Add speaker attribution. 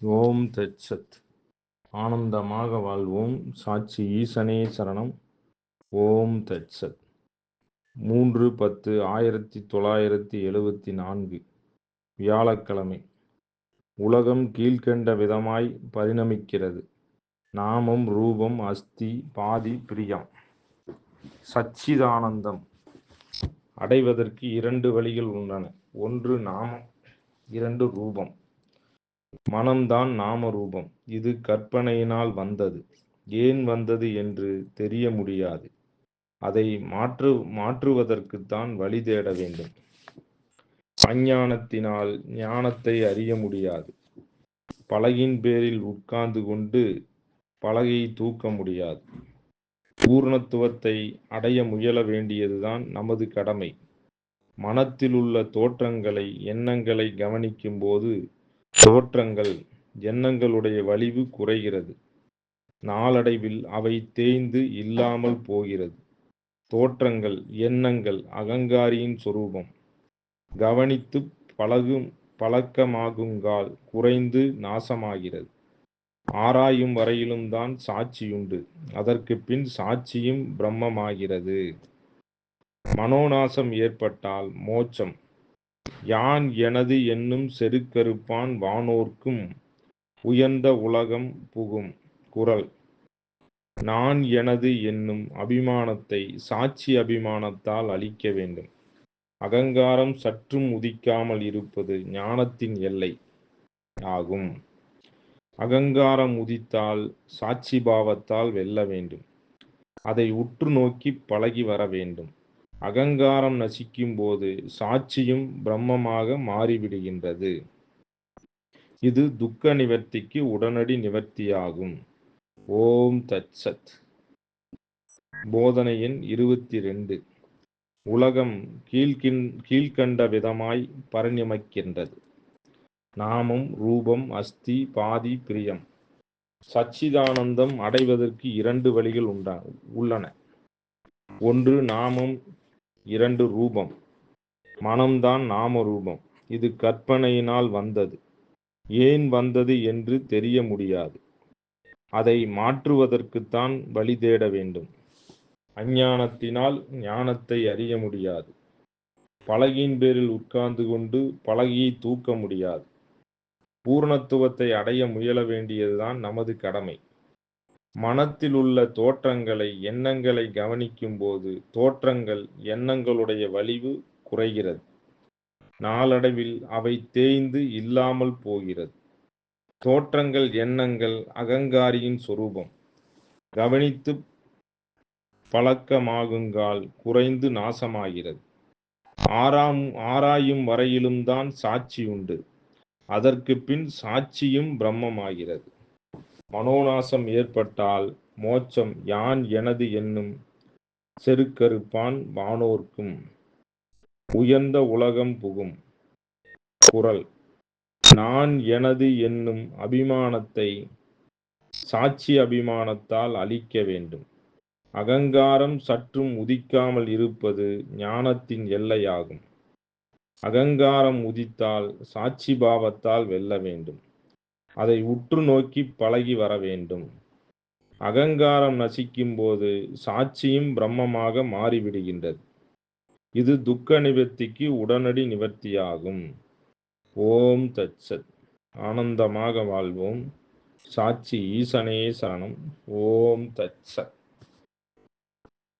Speaker 1: ஓம் தட்சத் ஆனந்தமாக வாழ்வோம். சாட்சி ஈசனே சரணம். ஓம் தட்சத் மூன்று பத்து ஆயிரத்தி தொள்ளாயிரத்தி எழுபத்தி நான்கு. வியாழக்கிழமை. உலகம் கீழ்கண்ட விதமாய் பரிணமிக்கிறது. நாமம் ரூபம் அஸ்தி பாதி பிரியம் சச்சிதானந்தம். அடைவதற்கு இரண்டு வழிகள் உள்ளன. ஒன்று நாமம் இரண்டு ரூபம். மனம்தான் நாம ரூபம் இது கற்பனையினால் வந்தது. ஏன் வந்தது என்று தெரிய முடியாது. அதை மாற்று மாற்றுவதற்குத்தான் வழி தேட வேண்டும். அஞ்ஞானத்தினால் ஞானத்தை அறிய முடியாது. பலகின் பேரில் உட்கார்ந்து கொண்டு பலகையை தூக்க முடியாது. பூர்ணத்துவத்தை அடைய முயல வேண்டியதுதான் நமது கடமை. மனத்தில் உள்ள தோற்றங்களை எண்ணங்களை கவனிக்கும் போது தோற்றங்கள் எண்ணங்களுடைய வலிவு குறைகிறது. நாளடைவில் அவை தேய்ந்து இல்லாமல் போகிறது. தோற்றங்கள் எண்ணங்கள் அகங்காரியின் சொரூபம். கவனித்து பழகும் பழக்கமாகுங்கால் குறைந்து நாசமாகிறது. ஆராயும் வரையிலும் தான் சாட்சியுண்டு. அதற்கு பின் சாட்சியும் பிரம்மமாகிறது. மனோநாசம் ஏற்பட்டால் மோட்சம். யான் எனது என்னும் செருக்கறுப்பான் வானோர்க்கும் உயர்ந்த உலகம் புகும். குரல். நான் எனது என்னும் அபிமானத்தை சாட்சி அபிமானத்தால் அழிக்க வேண்டும். அகங்காரம் சற்றும் உதிக்காமல் இருப்பது ஞானத்தின் எல்லை ஆகும். அகங்காரம் உதித்தால் சாட்சி பாவத்தால் வெல்ல வேண்டும். அதை உற்று நோக்கி பழகி வர வேண்டும். அகங்காரம் நசிக்கும் போது சாட்சியும் பிரம்மமாக மாறிவிடுகின்றது. இது துக்க நிவர்த்திக்கு உடனடி நிவர்த்தியாகும். ஓம் தத்சத் போதனையின் இருபத்தி ரெண்டு உலகம் கீழ்கின் கீழ்கண்ட விதமாய் பரிணமிக்கின்றது நாமம் ரூபம் அஸ்தி பாதி பிரியம். சச்சிதானந்தம் அடைவதற்கு இரண்டு வழிகள் உண்டா உள்ளன. ஒன்று நாமம் இரண்டு ரூபம். மனம்தான் நாம ரூபம் இது கற்பனையினால் வந்தது. ஏன் வந்தது என்று தெரிய முடியாது. அதை மாற்றுவதற்குத்தான் வழி தேட வேண்டும். அஞ்ஞானத்தினால் ஞானத்தை அறிய முடியாது. பலகியின் பேரில் உட்கார்ந்து கொண்டு பலகியை தூக்க முடியாது. பூர்ணத்துவத்தை அடைய முயல வேண்டியதுதான் நமது கடமை. மனத்தில் உள்ள தோற்றங்களை எண்ணங்களை கவனிக்கும் போது தோற்றங்கள் எண்ணங்களுடைய வலிவு குறைகிறது. நாளடைவில் அவை தேய்ந்து இல்லாமல் போகிறது. தோற்றங்கள் எண்ணங்கள் அகங்காரியின் சொரூபம். கவனித்து பழக்கமாகுங்கால் குறைந்து நாசமாகிறது. ஆறாம் ஆராயும் வரையிலும் தான் சாட்சி உண்டு. அதற்கு பின் சாட்சியும் பிரம்மமாகிறது. மனோநாசம் ஏற்பட்டால் மோட்சம் யான் எனது என்னும் செருக்கருப்பான் வானோர்க்கும். உயர்ந்த உலகம் புகும். குரல். நான் எனது என்னும் அபிமானத்தை சாட்சி அபிமானத்தால் அழிக்க வேண்டும். அகங்காரம் சற்றும் உதிக்காமல் இருப்பது ஞானத்தின் எல்லையாகும். அகங்காரம் உதித்தால் சாட்சி பாவத்தால் வெல்ல வேண்டும். அதை உற்று நோக்கி பழகி வர வேண்டும். அகங்காரம் நசிக்கும் போது சாட்சியும் பிரம்மமாக மாறிவிடுகின்றது. இது துக்க நிவர்த்திக்கு உடனடி நிவர்த்தியாகும். ஓம் தச்சத் ஆனந்தமாக வாழ்வோம். சாட்சி ஈசனே சரணம். ஓம் தச்சத்